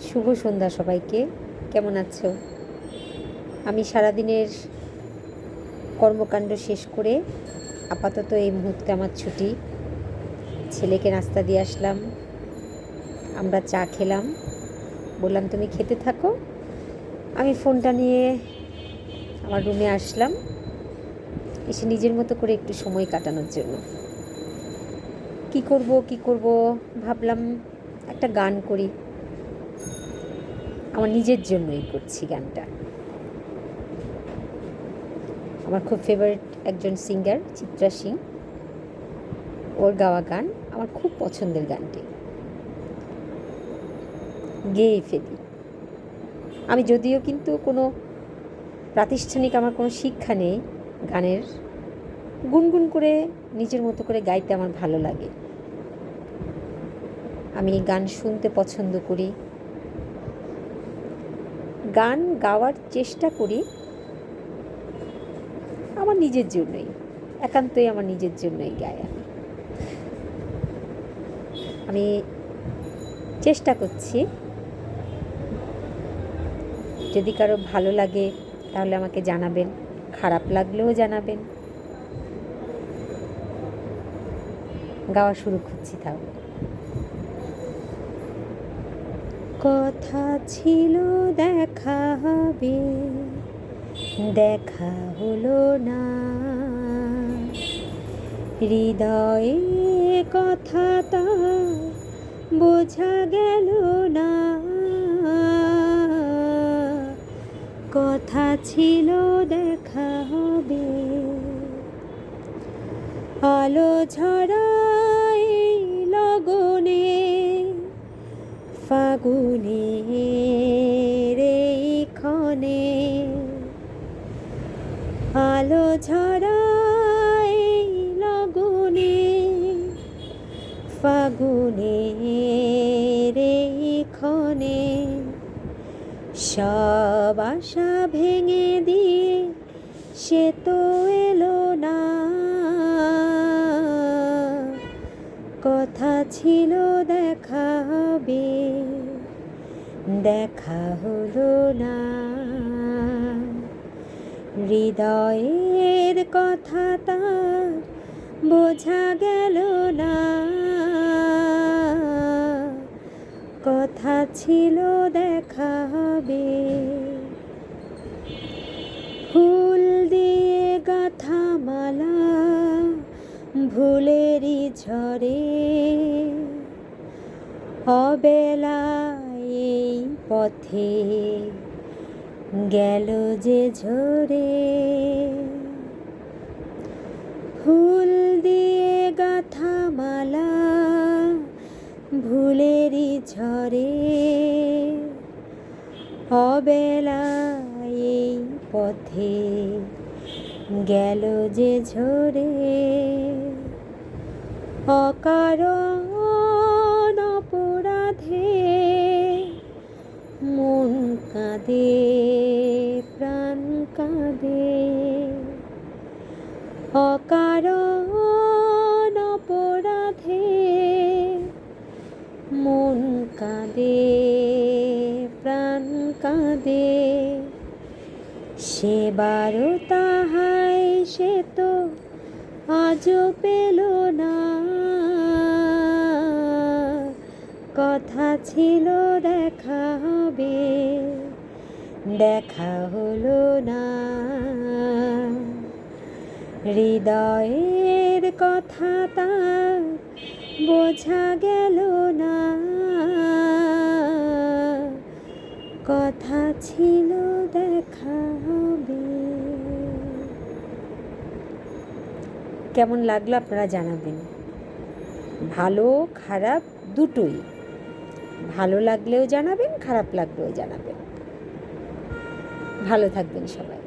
শুভ সন্ধ্যা সবাইকে। কেমন আছো? আমি সারাদিনের কর্মকাণ্ড শেষ করে আপাতত এই মুহূর্তে আমার ছুটি। ছেলেকে নাস্তা দিয়ে আসলাম। আমরা চা খেলাম। বললাম, তুমি খেতে থাকো। আমি ফোনটা নিয়ে আমার রুমে আসলাম। এসে নিজের মতো করে একটু সময় কাটানোর জন্য। কি করব কি করব, ভাবলাম একটা গান করি। আমার নিজের জন্যই করছি গানটা। আমার খুব ফেভারিট একজন সিঙ্গার চিত্রা সিং। ওর গাওয়া গান আমার খুব পছন্দের গানটি। গেয়ে ফেলি। আমি যদিও কিন্তু কোনো প্রাতিষ্ঠানিক আমার কোনো শিক্ষা নেই গানের, গুনগুন করে নিজের মতো করে গাইতে আমার ভালো লাগে। আমি গান শুনতে পছন্দ করি। গান গাওয়ার চেষ্টা করি। আমার নিজের জন্যই একান্তই আমার নিজের জন্যই গাই আমি। আমি চেষ্টা করছি। যদি কারও ভালো লাগে, তাহলে আমাকে জানাবেন। খারাপ লাগলেও জানাবেন। গাওয়া শুরু করছি তাহলে। কথা ছিল, দেখা হবে। দেখা হলো না। হৃদয়ে কথাটা বোঝা গেল না। কথা ছিল, দেখা হবে। আলো ঝরাই ফাগুনে রে ক্ষণে আলো ঝরাই লগনে ফাগুনে রে ক্ষণে সব আশা ভেঙে দিয়ে সে তো এলো না। কথা ছিল দেখা হবে। দেখা হলো না। হৃদয়ের কথা তার বোঝা গেল না। কথা ছিল দেখা হবে। ফুল দিয়ে গাথা মালা ভুলেরই ঝরে অবেলায় এই পথে গেল যে ঝরে। ফুল দিয়ে গাথা মালা ভুলেরই ঝরে। অবেলায় এই পথে গেল যে ঝরে। অকারণ অকারণ অপরাধে মন কাঁদে, প্রাণ কাঁদে। সেবারও তাহাই সে তো আজও পেল না। কথা ছিল দেখা হবে, দেখা হলো না। হৃদয়ের কথা তার বোঝা গেল না। কথা ছিল দেখা হবে। কেমন লাগল আপনারা জানাবেন? ভালো, খারাপ দুটোই। ভালো লাগলেও জানাবেন, খারাপ লাগলেও জানাবেন। ভালো থাকবেন সবাই।